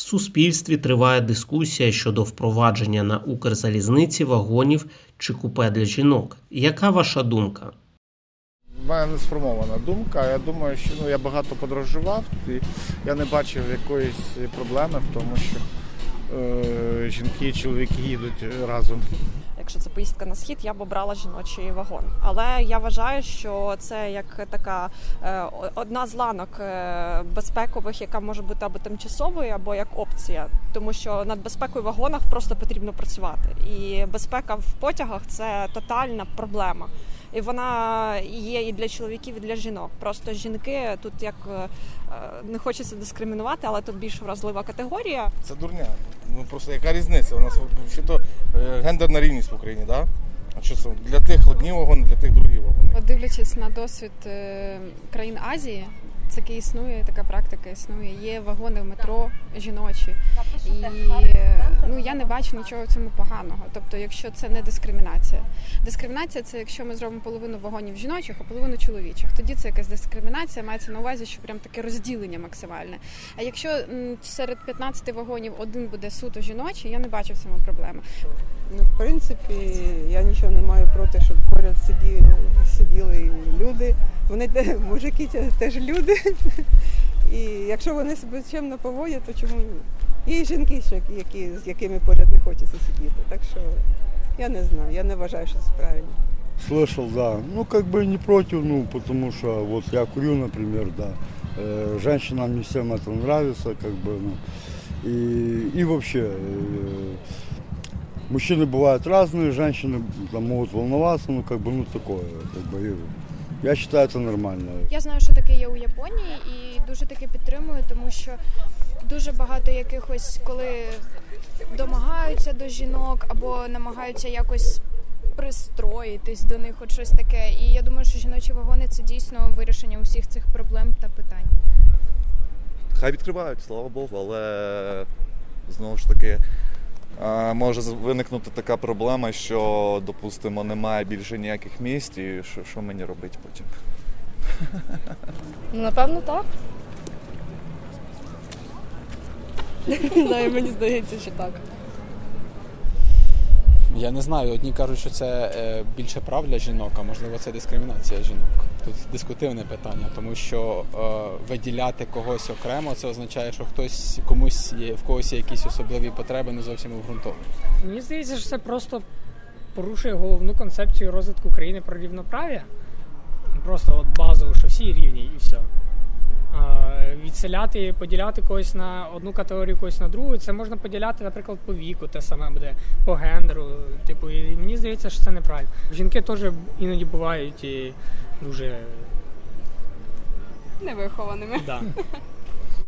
В суспільстві триває дискусія щодо впровадження на Укрзалізниці вагонів чи купе для жінок. Яка ваша думка? У мене не сформована думка. Я думаю, що ну, я багато подорожував, і я не бачив якоїсь проблеми в тому, що е, жінки і чоловіки їдуть разом. Якщо це поїздка на схід, я б обрала жіночий вагон. Але я вважаю, що це як така е, одна з ланок е, безпекових, яка може бути або тимчасовою, або як опція, тому що над безпекою в вагонах просто потрібно працювати. І безпека в потягах це тотальна проблема. І вона є і для чоловіків, і для жінок. Просто жінки тут як е, не хочеться дискримінувати, але тут більш вразлива категорія. Це дурня. Ну просто яка різниця? У нас взагалі гендерна рівність в Україні, так? Да? Що це? Для тих одні вагони, для тих другі вагони. Дивлячись на досвід е, країн Азії, таке існує, така практика існує. Є вагони в метро жіночі, і ну я не бачу нічого в цьому поганого. Тобто, якщо це не дискримінація, дискримінація це якщо ми зробимо половину вагонів жіночих, а половину чоловічих. Тоді це якась дискримінація, мається на увазі, що прям таке розділення максимальне. А якщо серед 15 вагонів один буде суто жіночий, я не бачу в цьому проблеми. Ну, в принципі, я нічого не маю проти, щоб поряд сиділи, сиділи люди. Вони те, мужики те- теж люди. І якщо вони себе чемно поводять, то чому ні? Є і жінки, ще, які, з якими поряд не хочеться сидіти. Так що я не знаю, я не вважаю, що це правильно. Слышал, да. Ну, как бы не против, ну, потому что вот я курю, например, да. Э, женщинам не всем это нравится, как бы, ну. И, и вообще, э, мужчины бывают разные, женщины там, могут волноваться, ну, как бы, ну, такое, как бы, и я считаю, это нормально. Я знаю, що таке є у Японії, і дуже таке підтримую, тому що дуже багато якихось, коли домагаються до жінок або намагаються якось пристроїтись до них, от щось таке. І я думаю, що жіночі вагони це дійсно вирішення усіх цих проблем та питань. Хай відкривають, слава Богу, але знову ж таки е, може виникнути така проблема, що, допустимо, немає більше ніяких місць, і що, що мені робити потім? Ну, Напевно, так. Да, і мені здається, що так. Я не знаю. Одні кажуть, що це е, більше прав для жінок, а можливо це дискримінація жінок. Тут дискутивне питання, тому що е, виділяти когось окремо, це означає, що хтось комусь є в когось є якісь особливі потреби, не зовсім обґрунтовані. Мені здається, що це просто порушує головну концепцію розвитку країни про рівноправ'я. Просто от базово, що всі рівні і відселяти, поділяти когось на одну категорію, когось на другу, це можна поділяти, наприклад, по віку, те саме буде, по гендеру. Типу, і мені здається, що це неправильно. Жінки теж іноді бувають і дуже Невихованими. да.